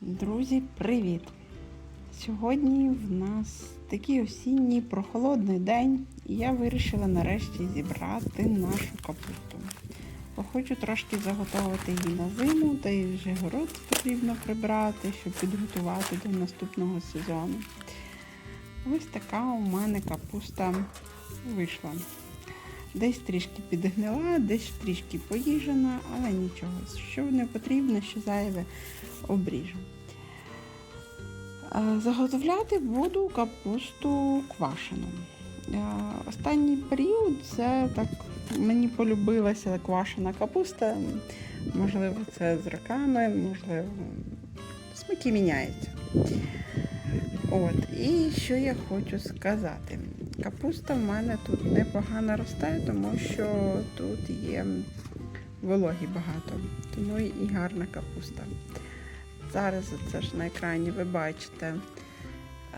Друзі, привіт! Сьогодні в нас такий осінній прохолодний день, і я вирішила нарешті зібрати нашу капусту. Хочу трошки заготовити її на зиму, та й вже город потрібно прибрати, щоб підготувати до наступного сезону. Ось така у мене капуста вийшла. Десь трішки підгнила, десь трішки поїжена, але нічого. Що не потрібно, що зайве обріжу. Заготовляти буду капусту квашену. Останній період це так мені полюбилася квашена капуста. Можливо, це з роками, можливо, смаки міняються. От, і що я хочу сказати. Капуста в мене тут непогано росте, тому що тут є вологі багато, тому і гарна капуста. Зараз це ж на екрані ви бачите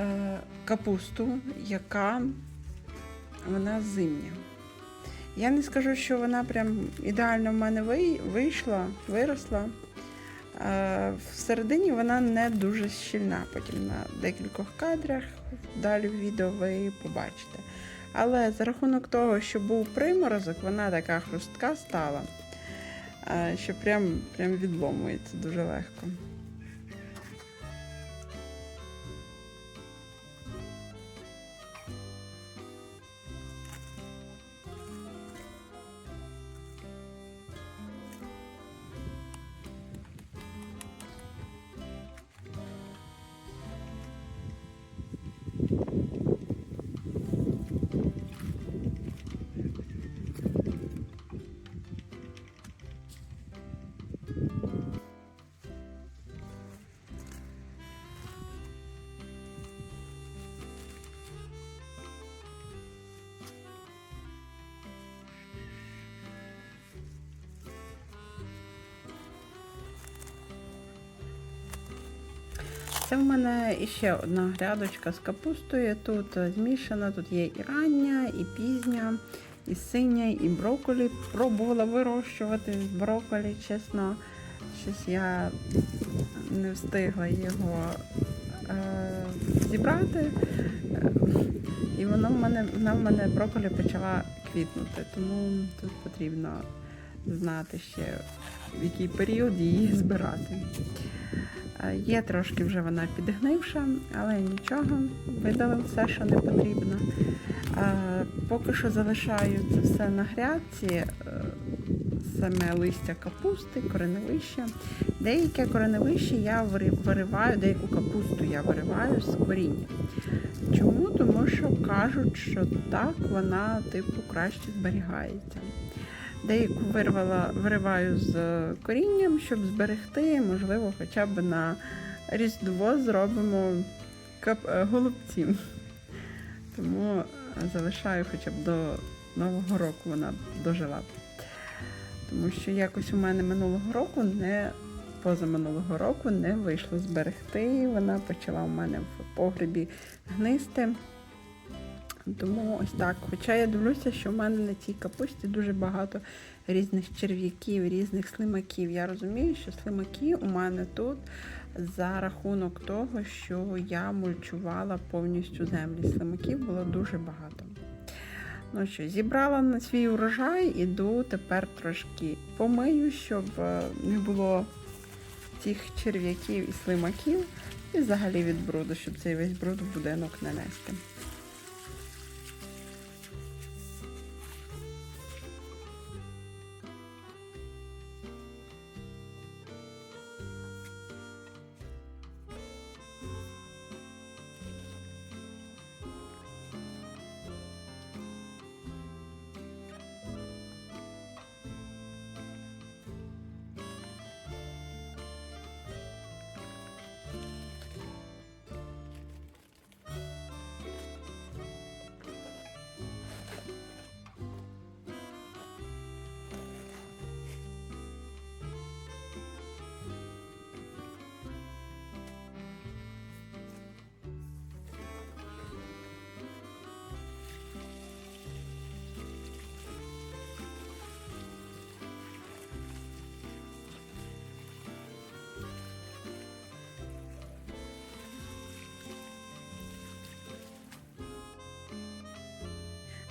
е, капусту, яка вона зимня. Я не скажу, що вона прям ідеально в мене вийшла, виросла. Е, Всередині вона не дуже щільна. Потім на декількох кадрах далі в відео ви побачите. Але за рахунок того, що був приморозок, вона така хрустка стала, е, що прям, прям відломується дуже легко. Це в мене іще одна грядочка з капустою. Тут е, змішана, тут є і рання, і пізня, і синя, і брокколі. Пробувала вирощувати брокколі, чесно, щось я не встигла його е, зібрати. І воно в мене, вона в мене брокколі почала квітнути, тому тут потрібно знати ще, в який період її збирати. Є трошки вже вона підгнивша, але нічого, видалив все, що не потрібно. Поки що залишаю це все на грядці, е, саме листя капусти, кореневище. Деяке кореневище я вириваю, деяку капусту я вириваю з коріння. Чому? Тому що кажуть, що так вона типу краще зберігається. Деяку вирвала, вириваю з корінням, щоб зберегти, можливо, хоча б на Різдво зробимо е, голубці. Тому е, залишаю хоча б до Нового року вона дожила. Тому що якось у мене минулого року не позаминулого року не вийшло зберегти. Вона почала у мене в погребі гнисти. Тому ось так. Хоча я дивлюся, що в мене на цій капусті дуже багато різних черв'яків, різних слимаків. Я розумію, що слимаки у мене тут за рахунок того, що я мульчувала повністю землі. Слимаків було дуже багато. Ну що, зібрала на свій урожай, іду тепер трошки помию, щоб е, не було цих черв'яків і слимаків, і взагалі від бруду, щоб цей весь бруд в будинок не нести.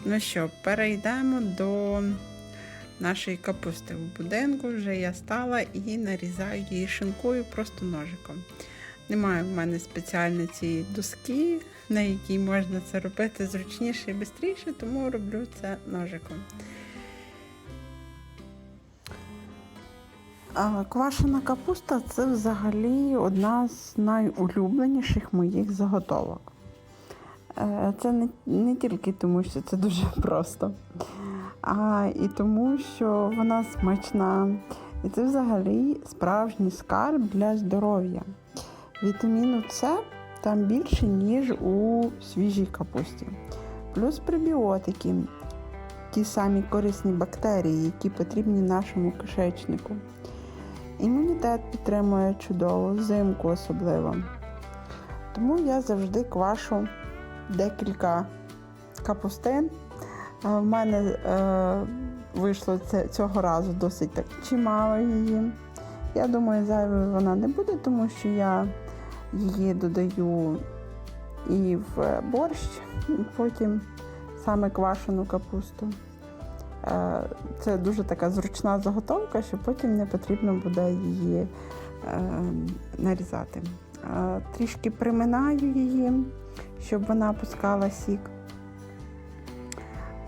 Ну що, перейдемо до нашої капусти в будинку. Вже я стала і нарізаю її шинкою просто ножиком. Немає в мене спеціальної цієї доски, на якій можна це робити зручніше і швидше, тому роблю це ножиком. Квашена капуста це взагалі одна з найулюбленіших моїх заготовок. Е, Це не, не тільки тому, що це дуже просто, а і тому, що вона смачна. І це взагалі справжній скарб для здоров'я. Вітаміну С там більше, ніж у свіжій капусті. Плюс пребіотики, ті самі корисні бактерії, які потрібні нашому кишечнику. Імунітет підтримує чудово, взимку особливо. Тому я завжди квашу декілька капустин. Е, В мене е, вийшло це, цього разу досить так чимало її. Я думаю, зайвою вона не буде, тому що я її додаю і в борщ, і потім саме квашену капусту. Е, Це дуже така зручна заготовка, що потім не потрібно буде її е, нарізати. Трішки приминаю її, щоб вона пускала сік.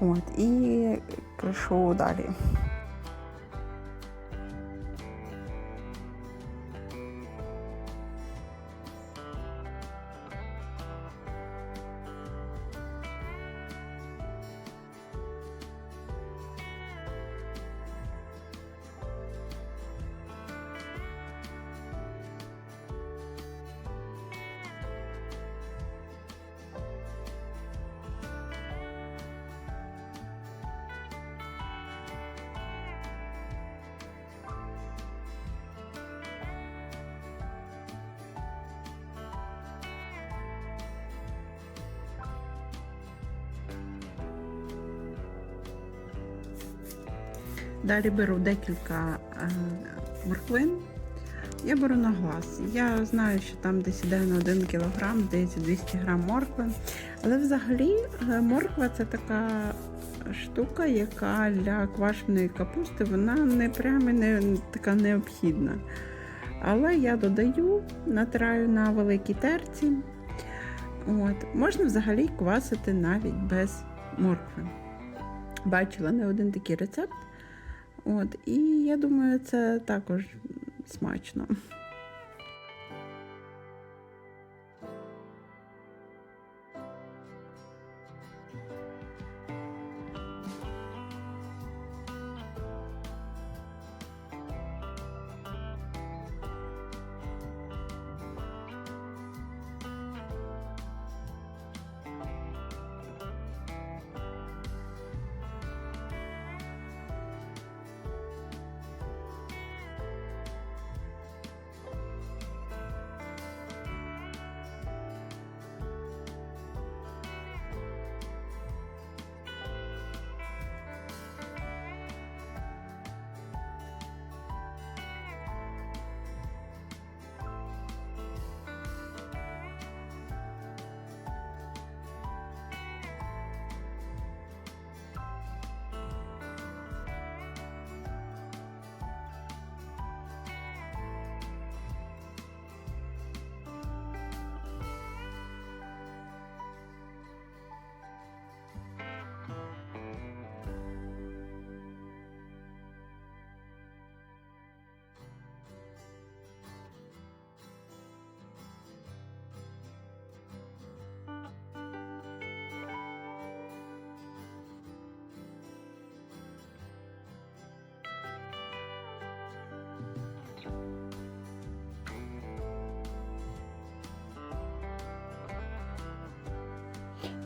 От, і кришу далі. Далі беру декілька е, морквин. Я беру на глаз. Я знаю, що там десь іде на 1 кг, десь 200 г моркви. Але взагалі е, морква це така штука, яка для квашеної капусти вона не прямо не така необхідна. Але я додаю, натираю на великій терці. От. Можна взагалі квасити навіть без моркви. Бачила не один такий рецепт. От, і я думаю, це також смачно.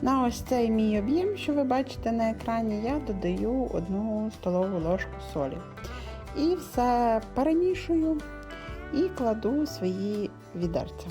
На ось цей мій об'єм, що ви бачите на екрані, я додаю одну столову ложку солі. І все перемішую і кладу свої відерця.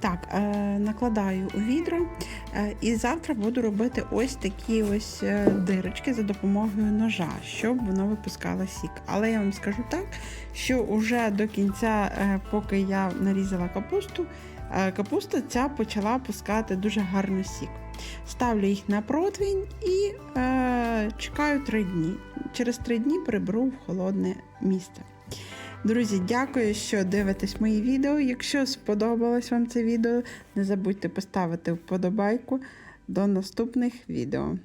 Так, е, накладаю у відро е, і завтра буду робити ось такі ось е, дирочки за допомогою ножа, щоб воно випускало сік. Але я вам скажу так, що вже до кінця, поки я нарізала капусту, капуста ця почала пускати дуже гарно сік. Ставлю їх на противень і е, чекаю три дні. Через три дні приберу в холодне місце. Друзі, дякую, що дивитесь мої відео. Якщо сподобалось вам це відео, не забудьте поставити вподобайку. До наступних відео.